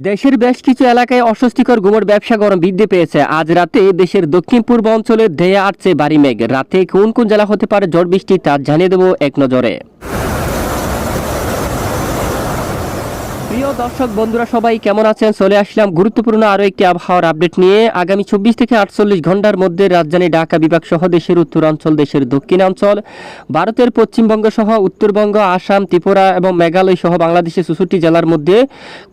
দেশের বেশ কিছু এলাকায় অস্বস্তিকর গুমোর ব্যবসা গরম বৃদ্ধি পেয়েছে। আজ রাতে দেশের দক্ষিণ পূর্ব অঞ্চলে ধেয়ে আসছে বাড়ি মেঘ। রাতে কোন কোন জেলা হতে পারে ঝড় বৃষ্টি তা জানিয়ে দেবো এক নজরে। দর্শক, বন্ধুরা সবাই কেমন আছেন? চলে আসলাম গুরুত্বপূর্ণ আরও একটি আবহাওয়ার আপডেট নিয়ে। আগামী চব্বিশ থেকে আটচল্লিশ ঘণ্টার মধ্যে রাজধানী ঢাকা বিভাগ সহ দেশের উত্তরাঞ্চল, দেশের দক্ষিণাঞ্চল, ভারতের পশ্চিমবঙ্গ সহ উত্তরবঙ্গ, আসাম, ত্রিপুরা এবং মেঘালয় সহ বাংলাদেশের চৌষট্টি জেলার মধ্যে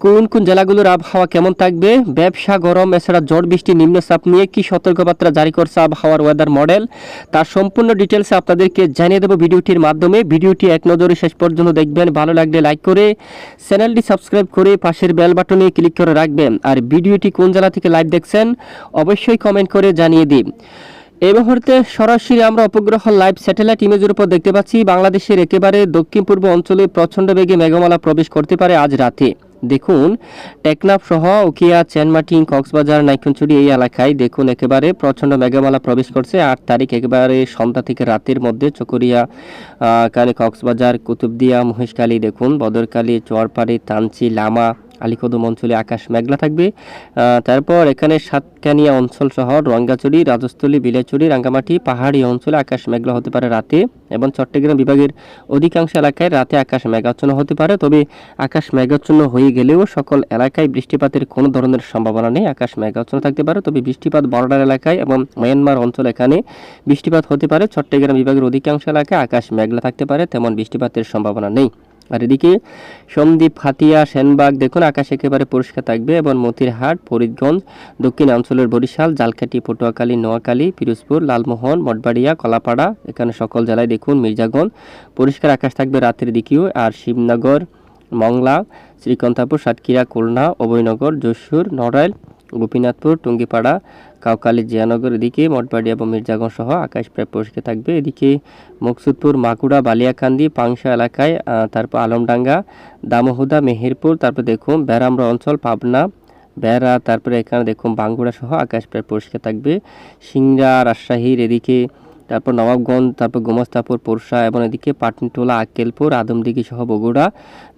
কোন কোন জেলাগুলোর আবহাওয়া কেমন থাকবে? ব্যবসা, গরম, এছাড়া ঝড় বৃষ্টি, নিম্নচাপ নিয়ে কি সতর্কবার্তা জারি করছে আবহাওয়ার ওয়েদার মডেল তার সম্পূর্ণ ডিটেলসে আপনাদেরকে জানিয়ে দেবো ভিডিওটির মাধ্যমে। ভিডিওটি এক নজরে শেষ পর্যন্ত দেখবেন। ভালো লাগলে লাইক করে চ্যানেলটি সাবস্ক্রাইব করে পাশের বেল বাটনে ক্লিক করে রাখবেন। আর ভিডিওটি কোন জেলা থেকে লাইভ দেখছেন, অবশ্যই কমেন্ট করে জানিয়ে দিন। এই মুহূর্তে সরাসরি আমরা উপগ্রহ লাইভ স্যাটেলাইট ইমেজের উপর দেখতে পাচ্ছি, বাংলাদেশের একেবারে দক্ষিণ পূর্ব অঞ্চলে প্রচণ্ড বেগে মেঘমালা প্রবেশ করতে পারে আজ রাতে। দেখুন, টেকনাফ সহ উকিয়া, চেনমাটি, কক্সবাজার নাইকুঞ্চুরি এই এলাকায় দেখুন একেবারে প্রচণ্ড মেঘামালা প্রবেশ করছে। আট তারিখ একেবারে সন্ধ্যা থেকে রাতের মধ্যে চকরিয়া কানে কক্সবাজার, কুতুবদিয়া মহেশকালী দেখুন বদরকালী চরপাড়ি তানচি, লামা আলিকদম অঞ্চলে আকাশ মেঘলা থাকবে। তারপর এখানে সাতকানিয়া অঞ্চল সহ রঙ্গাচুরি, রাজস্থলী, বিলাচুরি, রাঙ্গামাটি, পাহাড়ি অঞ্চলে আকাশ মেঘলা হতে পারে রাতে এবং চট্টগ্রাম বিভাগের অধিকাংশ এলাকায় রাতে আকাশ মেঘাচ্ছন্ন হতে পারে। তবে আকাশ মেঘাচ্ছন্ন হয়ে গেলেও সকল এলাকায় বৃষ্টিপাতের কোনো ধরনের সম্ভাবনা নেই। আকাশ মেঘাচ্ছন্ন থাকতে পারে, তবে বৃষ্টিপাত বর্ডার এলাকায় এবং মায়ানমার অঞ্চল এখানে বৃষ্টিপাত হতে পারে। চট্টগ্রাম বিভাগের অধিকাংশ এলাকায় আকাশ মেঘলা থাকতে পারে, তেমন বৃষ্টিপাতের সম্ভাবনা নেই। আর এদিকে সন্দ্বীপ হাতিয়া সেনবাগ, দেখুন আকাশ একেবারে পরিষ্কার থাকবে এবং মতিরহাট, ফরিদগঞ্জ দক্ষিণ অঞ্চলের বরিশাল জালকাটি পটুয়াখালী, নোয়াখালী, পিরোজপুর, লালমোহন, মঠবাড়িয়া, কলাপাড়া, এখানে সকল জেলায় দেখুন মির্জাগঞ্জ, পরিষ্কার আকাশ থাকবে রাতের দিকেও। আর শিবনগর, মংলা, শ্রীকন্থাপুর, সাতক্ষীরা, খুলনা, অভয়নগর, যশোর, নড়াইল, গোপীনাথপুর, টুঙ্গিপাড়া কাউকালী জিয়ানগর, এদিকে মঠবাড়ি এবং মির্জাগঞ্জ সহ আকাশ প্রায় পরিষ্কার থাকবে। এদিকে মকসুদপুর, মাকুড়া, বালিয়াকান্দি, পাংশা এলাকায় তারপর আলমডাঙ্গা, দামোহুদা, মেহেরপুর, তারপর দেখুন ব্যারামরা অঞ্চল, পাবনা বেড়া তারপরে এখানে দেখুন বাঙ্গুড়া সহ আকাশ প্রায় পরিষ্কার থাকবে। সিংড়া, রাজশাহীর এদিকে তারপর নবাবগঞ্জ, তারপর গোমস্তাপুর পোরশা এবং এদিকে পাটনটোলা, আক্কেলপুর আদমদিঘি সহ বগুড়া,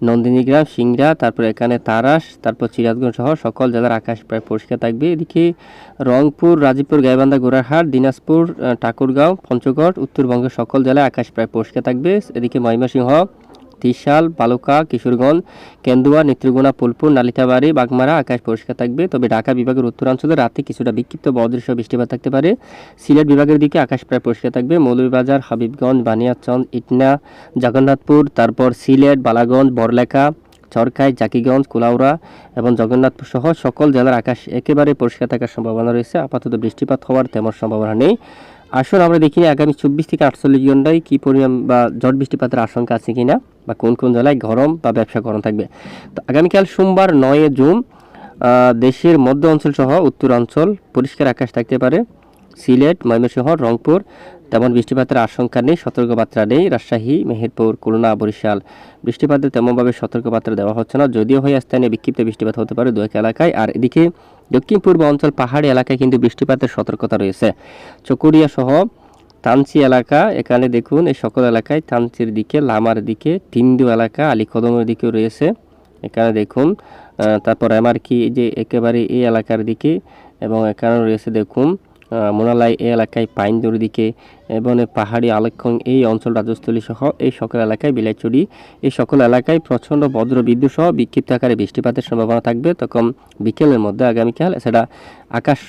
নন্দিনীগ্রাম, সিংড়া, তারপর এখানে তারাস, তারপর চিরাজগঞ্জ সহ সকল জেলার আকাশ প্রায় পরিষ্কার থাকবে। এদিকে রংপুর, রাজীবপুর, গাইবান্ধা গোড়াহাট দিনাজপুর ঠাকুরগাঁও, পঞ্চগড়, উত্তরবঙ্গের সকল জেলায় আকাশ প্রায় পরিষ্কার থাকবে। এদিকে ময়মনসিংহ ত্রিশাল, বালুকা, কিশোরগঞ্জ, কেন্দুয়া, নেত্রকোনা, ফুলপুর, নালিতাবাড়ি, বাগমারা, আকাশ পরিষ্কার থাকবে। তবে ঢাকা বিভাগের উত্তরাঞ্চলে রাতে কিছুটা বিক্ষিপ্ত বদৃশ্য বৃষ্টিপাত থাকতে পারে। সিলেট বিভাগের দিকে আকাশ প্রায় পরিষ্কার থাকবে। মৌলভীবাজার, হাবিবগঞ্জ বানিয়াচন্দ ইটনা, জগন্নাথপুর, তারপর সিলেট, বালাগঞ্জ, বড়লেখা চরকাই জাকিগঞ্জ, কুলাউড়া এবং জগন্নাথপুর সহ সকল জেলার আকাশ একেবারে পরিষ্কার থাকার সম্ভাবনা রয়েছে। আপাতত বৃষ্টিপাত হওয়ার তেমন সম্ভাবনা নেই। আসুন আমরা দেখি আগামী চব্বিশ থেকে আটচল্লিশ ঘন্টায় কী পরিমাণ বা ঝড় বৃষ্টিপাতের আশঙ্কা আছে কিনা। বা কোন কোন জেলায় গরম বা ব্যবসা গরম থাকবে। তো আগামীকাল সোমবার নয় জুন দেশের মধ্য অঞ্চল সহ উত্তরাঞ্চল পরিষ্কার আকাশ থাকতে পারে। সিলেট, ময়মনসিংহ, রংপুর, তেমন বৃষ্টিপাতের আশঙ্কা নেই, সতর্কবার্তা নেই। রাজশাহী, মেহেরপুর, খুলনা, বরিশাল, বৃষ্টিপাতের তেমনভাবে সতর্কবার্তা দেওয়া হচ্ছে না। যদিও হয়ে স্থানীয় বিক্ষিপ্ত বৃষ্টিপাত হতে পারে দু এক এলাকায়। আর এদিকে দক্ষিণ পূর্ব অঞ্চল পাহাড়ি এলাকায় কিন্তু বৃষ্টিপাতের সতর্কতা রয়েছে। চকুরিয়া সহ তানচি এলাকা, এখানে দেখুন এই সকল এলাকায় থানচির দিকে, লামার দিকে তিন্দু এলাকা, আলীকদমের দিকেও রয়েছে। এখানে দেখুন তারপর আমার কি যে একেবারে এই এলাকার দিকে এবং এখানে রয়েছে দেখুন মোনালাই এই এলাকায় পাইনদুর দিকে এবং পাহাড়ি আলেক্ষং এই অঞ্চল রাজস্থলী সহ এই সকল এলাকায় বিলাইচুরি। এই সকল এলাকায় প্রচণ্ড বজ্র বিদ্যুৎ সহ বিক্ষিপ্ত আকারে বৃষ্টিপাতের সম্ভাবনা থাকবে। তখন বিকেলের মধ্যে আগামীকাল এছাড়া আকাশ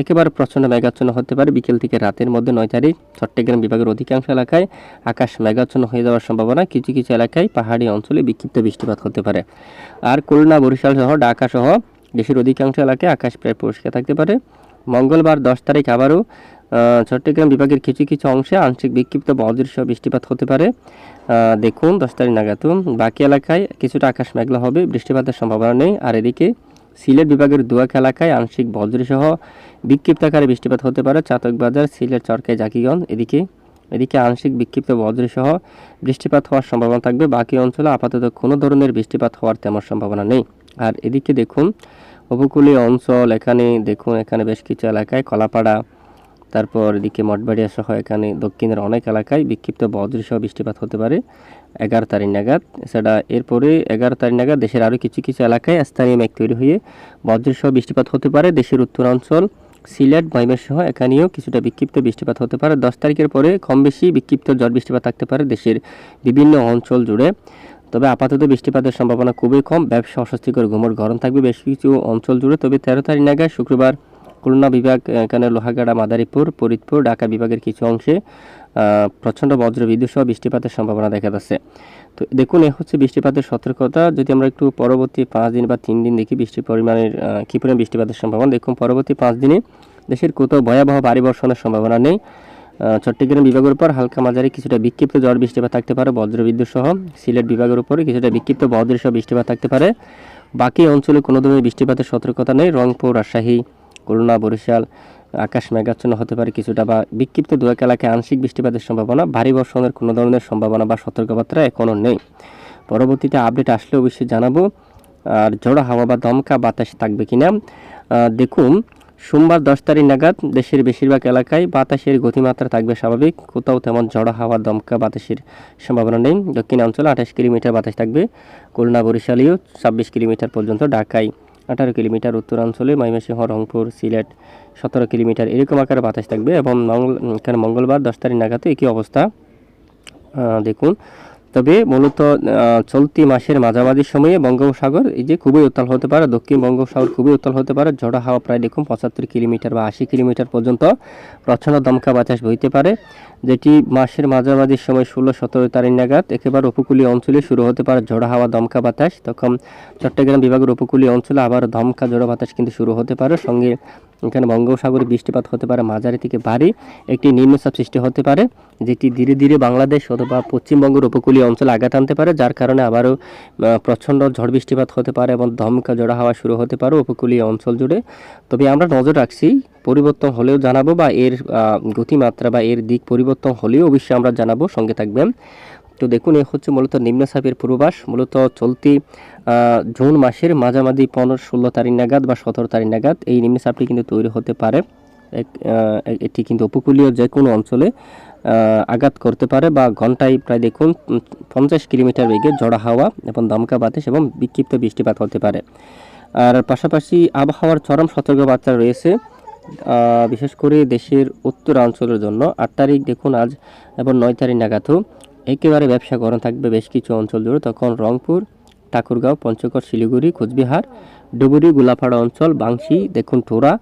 একেবারে প্রচণ্ড মেঘাচ্ছন্ন হতে পারে। বিকেল থেকে রাতের মধ্যে নয় তারিখ চট্টগ্রাম বিভাগের অধিকাংশ এলাকায় আকাশ মেঘাচ্ছন্ন হয়ে যাওয়ার সম্ভাবনা। কিছু কিছু এলাকায় পাহাড়ি অঞ্চলে বিক্ষিপ্ত বৃষ্টিপাত হতে পারে। আর খুলনা, বরিশাল সহ ঢাকা সহ দেশের অধিকাংশ এলাকায় আকাশ প্রায় পরিষ্কার থাকতে পারে। মঙ্গলবার দশ তারিখ আবারও চট্টগ্রাম বিভাগের কিছু কিছু অংশে আংশিক বিক্ষিপ্ত বা বৃষ্টিপাত হতে পারে। দেখুন, দশ তারিখ নাগাদ। বাকি এলাকায় কিছুটা আকাশ মেঘলা হবে, বৃষ্টিপাতের সম্ভাবনা নেই। আর এদিকে সিলেট বিভাগের দুয়াক এলাকায় আংশিক বজ্রসহ বিক্ষিপ্ত আকারে বৃষ্টিপাত হতে পারে। চাতকবাজার সিলেট, চরকায়, জাকিগঞ্জ এদিকে এদিকে আংশিক বিক্ষিপ্ত বজ্রসহ বৃষ্টিপাত হওয়ার সম্ভাবনা থাকবে। বাকি অঞ্চলে আপাতত কোনো ধরনের বৃষ্টিপাত হওয়ার তেমন সম্ভাবনা নেই। আর এদিকে দেখুন উপকূলীয় অঞ্চল, এখানে দেখুন, এখানে বেশ কিছু এলাকায় কলাপাড়া, তারপর এদিকে মঠবাড়িয়া সহ এখানে দক্ষিণের অনেক এলাকায় বিক্ষিপ্ত বজ্রসহ বৃষ্টিপাত হতে পারে। এগারো তারিখ নাগাদ। এছাড়া এরপরে এগারো তারিখ নাগাদ দেশের আরও কিছু কিছু এলাকায় স্থানীয় মেঘ তৈরি হয়ে বজ্রসহ বৃষ্টিপাত হতে পারে। দেশের উত্তরাঞ্চল, সিলেট সহ এখানেও কিছুটা বিক্ষিপ্ত বৃষ্টিপাত হতে পারে। দশ তারিখের পরে কম বেশি বিক্ষিপ্ত ঝড় বৃষ্টিপাত থাকতে পারে দেশের বিভিন্ন অঞ্চল জুড়ে। তবে আপাতত বৃষ্টিপাতের সম্ভাবনা খুবই কম। ব্যবসা অস্বস্তিকর ঘুমোর গরম থাকবে বেশ কিছু অঞ্চল জুড়ে। তবে তেরো তারিখ নাগাদ শুক্রবার খুলনা বিভাগ এখানে লোহাগাড়া, মাদারীপুর, ফরিদপুর, ঢাকা বিভাগের কিছু অংশে প্রচণ্ড বজ্র, বিদ্যুৎ সহ বৃষ্টিপাতের সম্ভাবনা দেখা যাচ্ছে। তো দেখুন, এ হচ্ছে বৃষ্টিপাতের সতর্কতা। যদি আমরা একটু পরবর্তী পাঁচ দিন বা তিন দিন দেখি বৃষ্টির পরিমাণের কী পরিমাণ বৃষ্টিপাতের সম্ভাবনা, দেখুন, পরবর্তী পাঁচ দিনে দেশের কোথাও ভয়াবহ ভারী বর্ষণের সম্ভাবনা নেই। চট্টগ্রাম বিভাগের উপর হালকা মাঝারি কিছুটা বিক্ষিপ্ত ঝড় বৃষ্টিপাত থাকতে পারে, বজ্রবিদ্যুৎ সহ সিলেট বিভাগের উপরে কিছুটা বিক্ষিপ্ত বজ্র সহ বৃষ্টিপাত থাকতে পারে। বাকি অঞ্চলে কোনো ধরনের বৃষ্টিপাতের সতর্কতা নেই। রংপুর, রাজশাহী, খুলনা, বরিশাল, আকাশ মেঘাচ্ছন্ন হতে পারে কিছুটা বা বিক্ষিপ্ত দু এক এলাকায় আংশিক বৃষ্টিপাতের সম্ভাবনা। ভারী বর্ষণের কোনো ধরনের সম্ভাবনা বা সতর্কবার্তা এখনও নেই। পরবর্তীতে আপডেট আসলে অবশ্যই জানাব। আর ঝোড়ো হাওয়া বা দমকা বাতাস থাকবে কিনা? দেখুন সোমবার দশ তারিখ নাগাদ দেশের বেশিরভাগ এলাকায় বাতাসের গতিমাত্রা থাকবে স্বাভাবিক। কোথাও তেমন ঝড়ো হাওয়া, দমকা বাতাসের সম্ভাবনা নেই। দক্ষিণাঞ্চলে আঠাশ কিলোমিটার বাতাস থাকবে। খুলনা বরিশালেও ছাব্বিশ কিলোমিটার পর্যন্ত ঢাকায়। আঠারো কিলোমিটার উত্তরাঞ্চলে ময়মনসিংহ, রংপুর, সিলেট সতেরো কিলোমিটার এরকম আকারে বাতাস থাকবে এবং মঙ্গল মঙ্গলবার দশ তারিখ নাগাদও একই অবস্থা। দেখুন তবে মূলত চলতি মাসের মাঝামাঝি সময়ে বঙ্গোপসাগর, এই যে খুবই উত্তাল হতে পারে, দক্ষিণ বঙ্গোপসাগর খুবই উত্তাল হতে পারে, ঝড়ো হাওয়া প্রায় দেখুন পঁচাত্তর কিলোমিটার বা আশি কিলোমিটার পর্যন্ত প্রচণ্ড দমকা বাতাস বইতে পারে, যেটি মাসের মাঝামাঝি সময় ষোলো সতেরো তারিখ নাগাদ একেবারে উপকূলীয় অঞ্চলে শুরু হতে পারে ঝড়ো হাওয়া দমকা বাতাস। তখন চট্টগ্রাম বিভাগের উপকূলীয় অঞ্চলে আবার দমকা ঝড়ো বাতাস কিন্তু শুরু হতে পারে। সঙ্গে এখানে বঙ্গোপসাগরে বৃষ্টিপাত হতে পারে, মাঝারি থেকে ভারী একটি নিম্নচাপ সৃষ্টি হতে পারে, যেটি ধীরে ধীরে বাংলাদেশ অথবা পশ্চিমবঙ্গের উপকূলীয় অঞ্চলে আঘাত আনতে পারে, যার কারণে আবারও প্রচণ্ড ঝড় বৃষ্টিপাত হতে পারে এবং ধমকা, জোড়া হওয়া শুরু হতে পারে উপকূলীয় অঞ্চল জুড়ে। তবে আমরা নজর রাখছি, পরিবর্তন হলেও জানাব বা এর গতিমাত্রা বা এর দিক পরিবর্তন হলেও অবশ্যই আমরা জানাব, সঙ্গে থাকবেন। তো দেখুন, এ হচ্ছে মূলত নিম্নচাপের পূর্বাভাস, মূলত চলতি জুন মাসের মাঝামাঝি পনেরো, ষোলো তারিখ নাগাদ বা সতেরো তারিখ নাগাদ এই নিম্নচাপটি কিন্তু তৈরি হতে পারে। এটি কিন্তু উপকূলীয় যে কোনো অঞ্চলে আঘাত করতে পারে বা ঘন্টায় প্রায় দেখুন পঞ্চাশ কিলোমিটার বেগে ঝড়া হাওয়া এবং দমকা বাতাস এবং বিক্ষিপ্ত বৃষ্টিপাত হতে পারে। আর পাশাপাশি আবহাওয়ার চরম সতর্কবার্তা রয়েছে বিশেষ করে দেশের উত্তরাঞ্চলের জন্য। আট তারিখ দেখুন আজ এবং নয় তারিখ নাগাদও একেবারে ব্যবসা গরম থাকবে বেশ কিছু অঞ্চল জুড়ে। তখন রংপুর ঠাকুরগাঁও পঞ্চগড় শিলিগুড়ি কোচবিহার ডুবুরি গোলাপাড়া অঞ্চল বাংশি দেখুন টোরা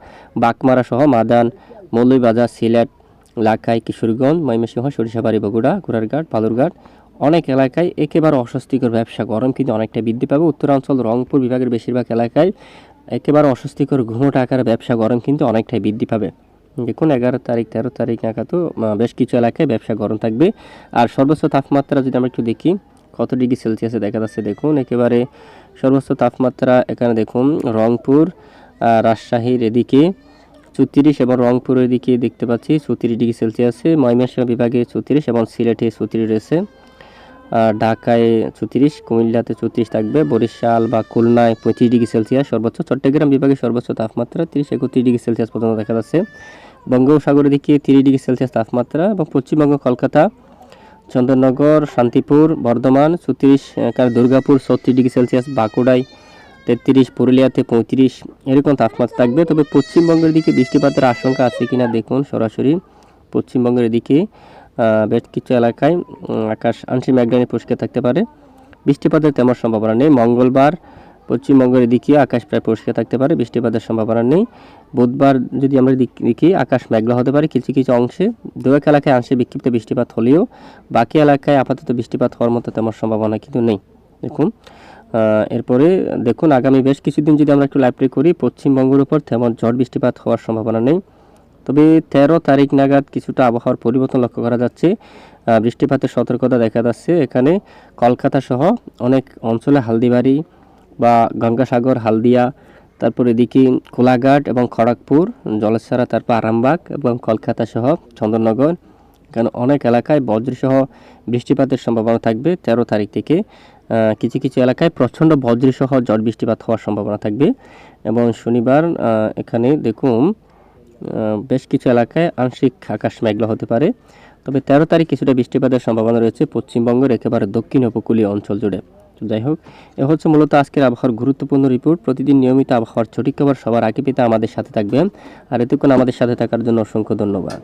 বাকমারা সহ মাদান মৌলভীবাজার সিলেট লাখাই কিশোরগঞ্জ ময়মনসিংহ সরিষাবাড়ি বগুড়া ঘোড়ারঘাট বালুরঘাট অনেক এলাকায় একেবারে অস্বস্তিকর ব্যবসা। গরম কিন্তু অনেকটা বৃদ্ধি পাবে। উত্তরাঞ্চল রংপুর বিভাগের বেশিরভাগ এলাকায় একেবারে অস্বস্তিকর ঘুমোট আকারে ব্যবসা। গরম কিন্তু অনেকটাই বৃদ্ধি পাবে। দেখুন এগারো তারিখ তেরো তারিখ নাগাদও আহ, বেশ কিছু এলাকায় ব্যবসা গরম থাকবে। আর সর্বোচ্চ তাপমাত্রা যদি আমরা একটু দেখি কত ডিগ্রি সেলসিয়াসে দেখা যাচ্ছে দেখুন, একেবারে সর্বোচ্চ তাপমাত্রা এখানে দেখুন, রংপুর রাজশাহীর এদিকে চৌত্রিশ এবং রংপুরের দিকে দেখতে পাচ্ছি চৌত্রিশ ডিগ্রি সেলসিয়াসে, ময়মনসিংহ বিভাগে চৌত্রিশ এবং সিলেটে চৌত্রিশ রয়েছে। ঢাকায় চৌত্রিশ, কুমিল্লাতে চৌত্রিশ থাকবে, বরিশাল বা খুলনায় পঁয়ত্রিশ ডিগ্রি সেলসিয়াস সর্বোচ্চ, চট্টগ্রাম বিভাগে সর্বোচ্চ তাপমাত্রা তিরিশ, একত্রিশ ডিগ্রি সেলসিয়াস পর্যন্ত দেখা যাচ্ছে। বঙ্গোপসাগরের দিকে তিরিশ ডিগ্রি সেলসিয়াস তাপমাত্রা এবং পশ্চিমবঙ্গ, কলকাতা চন্দননগর শান্তিপুর, বর্ধমান, ছত্রিশ দুর্গাপুর, ছত্রিশ ডিগ্রি সেলসিয়াস, বাঁকুড়ায় তেত্রিশ, পুরুলিয়াতে পঁয়ত্রিশ, এরকম তাপমাত্রা থাকবে। তবে পশ্চিমবঙ্গের দিকে বৃষ্টিপাতের আশঙ্কা আছে কি না দেখুন সরাসরি। পশ্চিমবঙ্গের দিকে বেশ কিছু এলাকায় আকাশ আংশিক মেঘানি পরিষ্কার থাকতে পারে। বৃষ্টিপাতের তেমন সম্ভাবনা নেই। মঙ্গলবার পশ্চিমবঙ্গের দিকে আকাশ প্রায় পরিষ্কার থাকতে পারে, বৃষ্টিপাতের সম্ভাবনা নেই। বুধবার যদি আমরা দেখি আকাশ মেঘলা হতে পারে, কিছু কিছু অংশে। দু এক এলাকায় আংশিক বিক্ষিপ্ত বৃষ্টিপাত হলেও বাকি এলাকায় আপাতত বৃষ্টিপাত হওয়ার মতো তেমন সম্ভাবনা কিন্তু নেই। দেখুন এরপরে দেখুন আগামী বেশ কিছুদিন যদি আমরা একটু লাইব্রেরি করি, পশ্চিমবঙ্গের উপর তেমন ঝড় বৃষ্টিপাত হওয়ার সম্ভাবনা নেই। তবে তেরো তারিখ নাগাদ কিছুটা আবহাওয়ার পরিবর্তন লক্ষ্য করা যাচ্ছে। বৃষ্টিপাতের সতর্কতা দেখা যাচ্ছে। এখানে কলকাতা সহ অনেক অঞ্চলে হালদিবাড়ি বা গঙ্গাসাগর, হালদিয়া, তারপর এদিকে কোলাঘাট এবং খড়গপুর, জলেশ্বরা, তারপর আরামবাগ এবং কলকাতা সহ চন্দননগর। এখানে অনেক এলাকায় বজ্রসহ বৃষ্টিপাতের সম্ভাবনা থাকবে। তেরো তারিখ থেকে কিছু কিছু এলাকায় প্রচণ্ড বজ্রসহ ঝড় বৃষ্টিপাত হওয়ার সম্ভাবনা থাকবে। এবং শনিবার এখানে দেখুন বেশ কিছু এলাকায় আংশিক আকাশ মেঘলা হতে পারে। তবে তেরো তারিখ কিছুটা বৃষ্টিপাতের সম্ভাবনা রয়েছে পশ্চিমবঙ্গের একেবারে দক্ষিণ উপকূলীয় অঞ্চল জুড়ে। তো যাই হোক, এ হচ্ছে মূলত আজকের আবহাওয়ার গুরুত্বপূর্ণ রিপোর্ট প্রতিদিন নিয়মিত আবহাওয়ার সঠিক খবর সবার আগে পেতে আমাদের সাথে থাকবেন। আর এতক্ষণ আমাদের সাথে থাকার জন্য অসংখ্য ধন্যবাদ।